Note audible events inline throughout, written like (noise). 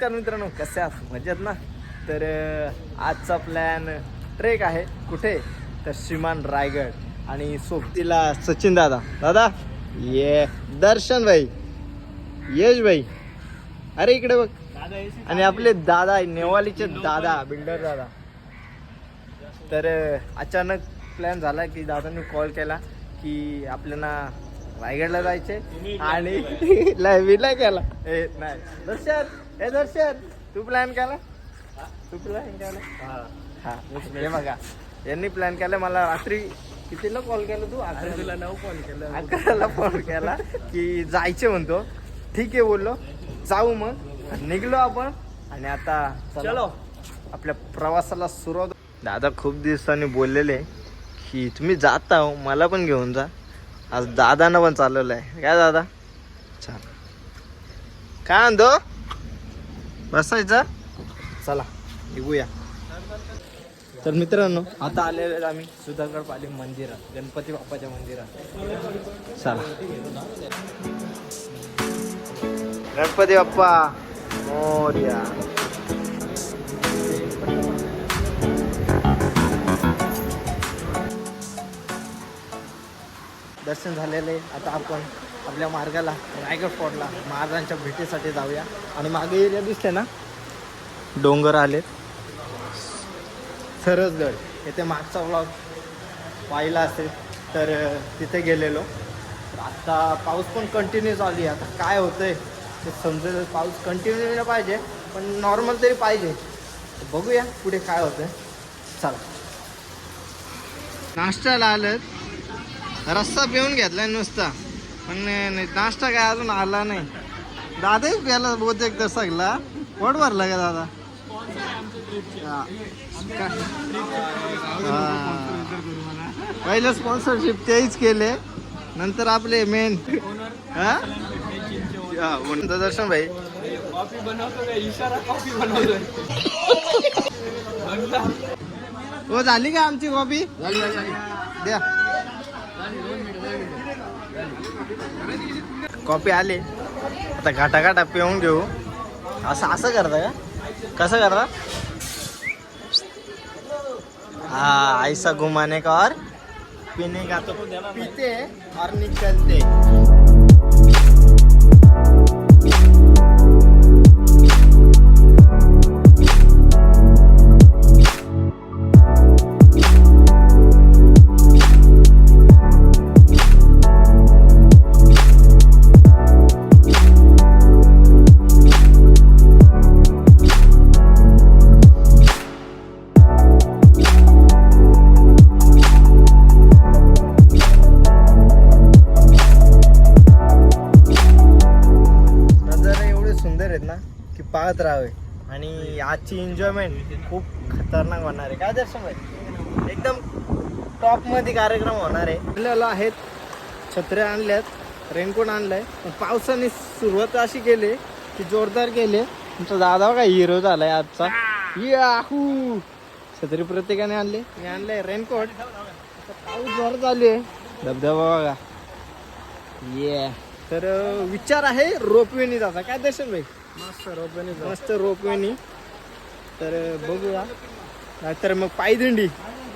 नमस्कार मित्रांनो कसे आहात? मजेत ना? तर आजचा प्लॅन ट्रेक आहे. कुठे? तर श्रीमान रायगड आणि सोबतीला सचिन दादा. दादा? ये. दर्शन भाई. येश भाई. अरे इकडे बघ. आणि आपले दादा नेवालीचे दादा बिल्डर दादा. तर अचानक प्लॅन झाला की दादांनी कॉल केला की आपल्याला रायगडला जायचे आणि (laughs) लायव्हीला केला. ए नाही. दर्शन! ए दर्शन तू प्लॅन केला? तू प्लॅन केला? हा. हे बघा यांनी प्लॅन केला मला रात्री कितीला कॉल केला तू? अकराला. नऊ कॉल केला. अकराला फोन केला की जायचे म्हणतो. ठीक आहे बोललो. जाऊ मग. निघलो आपण. आणि आता चलो आपल्या प्रवासाला सुरुवात. दादा खूप दिवसांनी बोललेले की तुम्ही जाता हो मला पण घेऊन जा. आज दादानं पण चालवलं आहे काय दादा? छान काय म्हणतो? बसायचं? चला निघूया. तर मित्रांनो आता आलेले आम्ही सुधागड पाली मंदिरात गणपती बाप्पाच्या मंदिरात. चला. गणपती बाप्पा मोर्या. दर्शन झालेलं आता आपण आपल्या मार्गाला रायगड फोर्टला महाराजांच्या भेटीसाठी जाऊया. आणि मागे एरिया दिसते ना? डोंगर आले सरसगड येथे मागचा ब्लॉग पाहिला असेल तर तिथे गेलेलो. आता पाऊस पण कंटिन्यू चालू आहे. आता काय होतं आहे ते समजेल. पाऊस कंटिन्यू नाही पाहिजे पण नॉर्मल तरी पाहिजे. बघूया पुढे काय होतंय. चला. नाश्त्याला आलं रस्ता पिऊन घेतला नुसता. पण नाही- नाश्ता काय अजून आला नाही. दादाही प्याला बहुतेक तर सगळा पोट भरला का दादा. पहिलं स्पॉन्सरशिप तेच केले. नंतर आपले मेन दर्शन भाई कॉफी बनवतो इशारा कॉफी हो झाली का आमची कॉपी द्या. कॉपी आली. आता घाटा घाटा पिऊन घेऊ. असं असं करता का? कसं करता? हा ऐसा घुमाने का और? पीने का तो पीते और निकलते. पाहत राहावे. आणि आजची एन्जॉयमेंट खूप खतरनाक होणार आहे. काय दर्शन भाई? एकदम टॉपमध्ये कार्यक्रम होणार आहे. आपल्याला आहेत. छत्र्या आणल्यात. रेनकोट आणलाय. पण पावसाने सुरुवात अशी केली की जोरदार केले. तुमचा दादा काय हिरो झालाय आजचा. याहू! छत्री प्रत्येकाने आणले. मी आणलंय रेनकोट. पाऊस जोर चालू आहे. धबधबा बघा. ये तर विचार आहे रोपवेनी जाता काय दर्शन भाई? मस्त रोपणी मस्त रोपवेनी. तर बघूया. नाहीतर मग पायदिंडी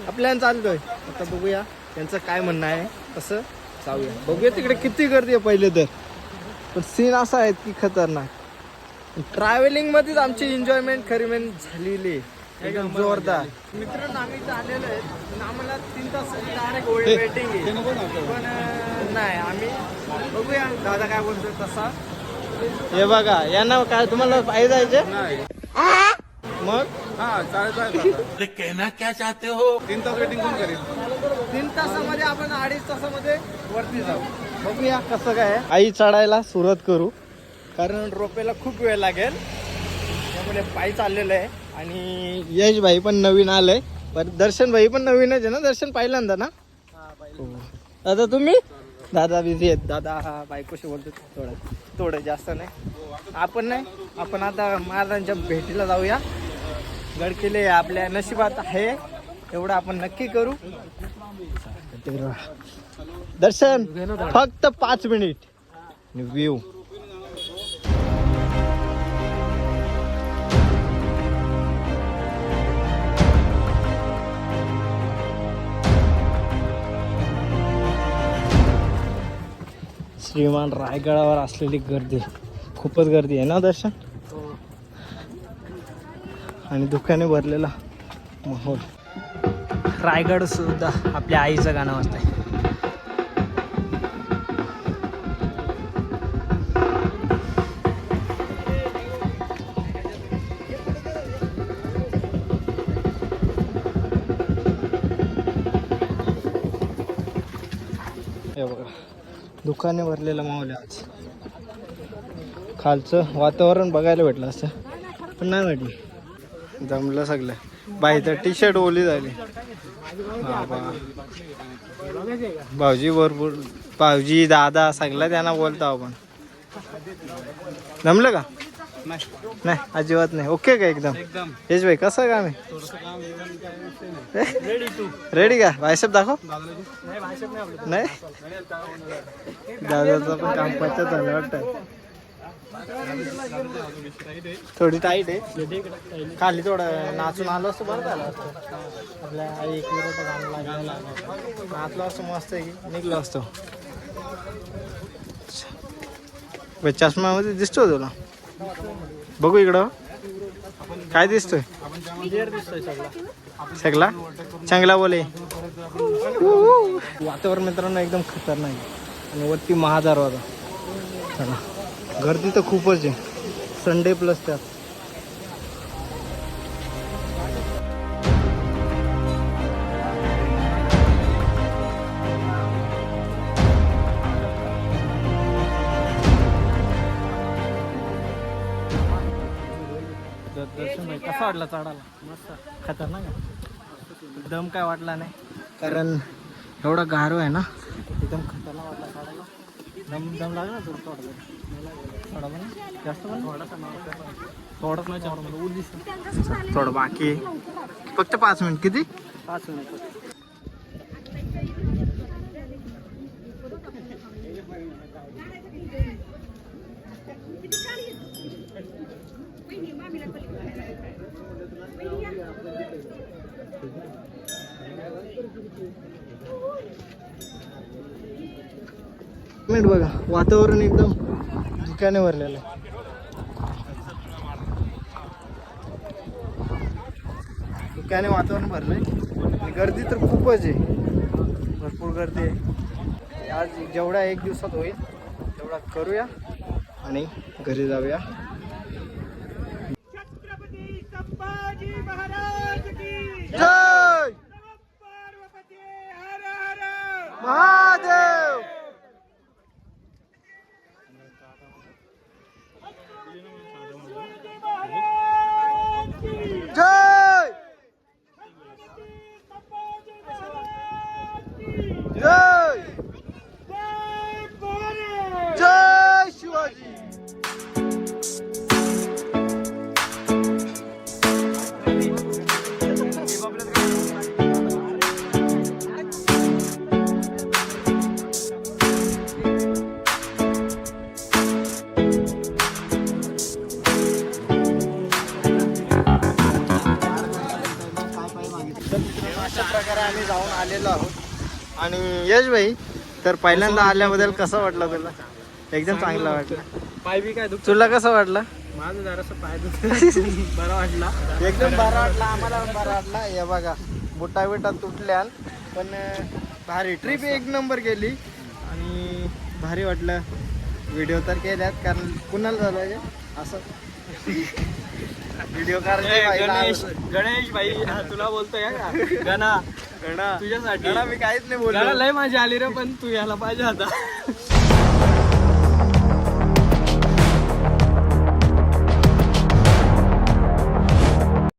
आपल्याला चालतोय. आता बघूया त्यांचं काय म्हणणं आहे. कसं जाऊया. बघूया तिकडे किती गर्दी आहे पहिले तर. पण सीन असा आहे की खतरनाक. ट्रॅव्हलिंग मध्येच आमची एन्जॉयमेंट खरी मेन झालेली आहे. एकदम जोरदार. मित्रांनो आम्ही इथं आलेलो आहे. आम्हाला तीन तास डायरेक्ट वेटिंग आहे पण नाही आम्ही बघूया. दादा काय बोलतोय तसा. हे बघा यांना काय तुम्हाला पाहिजे जायचे? मग? हा कहना क्या चाहते हो? तीन तास वेटिंग कोण करेल? तीन तासामध्ये आपण अडीच तासामध्ये वरती जाऊ. बघूया कसं काय आहे. आई चढायला सुरुवात करू कारण रोपेला खूप वेळ लागेल. त्यामुळे पायी चाललेलं आहे. आणि यश भाई पण नवीन आलंय. पण दर्शन भाई पण नवीनच आहे ना? दर्शन पहिल्यांदा ना? हो. दादा तुम्ही? दादा बिझी आहेत. दादा हा बायकोशी बोलतो थोडं. थोडं जास्त नाही. आपण नाही. आपण आता महाराजांच्या भेटीला जाऊया. गडकिले आपल्या नशिबात आहे. एवढं आपण नक्की करू. दर्शन फक्त पाच मिनिट. व्ह्यू श्रीमान रायगडावर असलेली गर्दी. खूपच गर्दी आहे ना दर्शन? आणि दुःखाने भरलेला माहोल. रायगड सुद्धा आपल्या आईचं गाणं वाजतंय. हे बघा. दुकाने भरलेलं माहोल आहे आज. खालचं वातावरण बघायला भेटलं असं. पण नाही भेटलं. जमलं सगळं. बाई तर टी शर्ट ओली झाली. भाऊजी भरपूर भाऊजी दादा सगळं त्यांना बोलतो आपण. जमलं का? नाही अजिबात नाही. ओके का एकदम? एकदम. हेच भाई कसं काम आहे? रेडी (laughs) का? भाईसाहेब दाखव. नाही दादाचं पण काम पचत झालं वाटतं. थोडी टाईट आहे. खाली थोडं नाचून आलो असतो बरं झालं असतं. आपल्या आई एक आहे. नाचलो असतो मस्त आहे की? निघलो असतो. बे, चष्म्यामध्ये दिसतो तुला? बघू इकडं. काय दिसतोय? सगळा चांगला बोले. वातावरण मित्रांनो एकदम खतरनाक आहे. आणि वरती महादरवाजा. गर्दी तर खूपच आहे. संडे प्लस त्यात. कसा वाटला चढायला? मस्त. खतरनाक आहे. दम काय वाटला नाही. कारण एवढा गारो आहे ना एकदम खतरनाक वाटला चढायला. दम दम लागला तुला थोडा थोडा. पण. जास्त पण? थोडाच नाही चार मला ऊर थोडं बाकी फक्त पाच मिनिट. किती? पाच मिनिट मिनिट. बघा वातावरण एकदम धुक्याने भरलेलं आहे. धुक्याने वातावरण भरलंय. गर्दी तर खूपच आहे. भरपूर गर्दी आहे. आज जेवढा एक दिवसात होईल तेवढा करूया. आणि घरी जाऊया. महाराज! आणि यश भाई तर पहिल्यांदा आल्याबद्दल कसं वाटलं तुला? एकदम चांगलं वाटलं. पाय बी काय दुख तुला कसं वाटलं? माझं जरासं पाय दुख (laughs) बरा वाटला. एकदम बरा वाटला आम्हाला पण बरा वाटला. हे बघा बुटा बिटा तुटल्या पण भारी ट्रिप एक नंबर गेली आणि भारी वाटलं. व्हिडिओ तर केल्यात कारण कुणाला झालं पाहिजे असं. व्हिडिओ करायचे गणेश गणेश भाई हा तुला बोलतोय का? गणा. तुझ्यासाठी. मी काहीच नाही बोललो. लय माझी आली रे पण तू यायला पाहिजे आता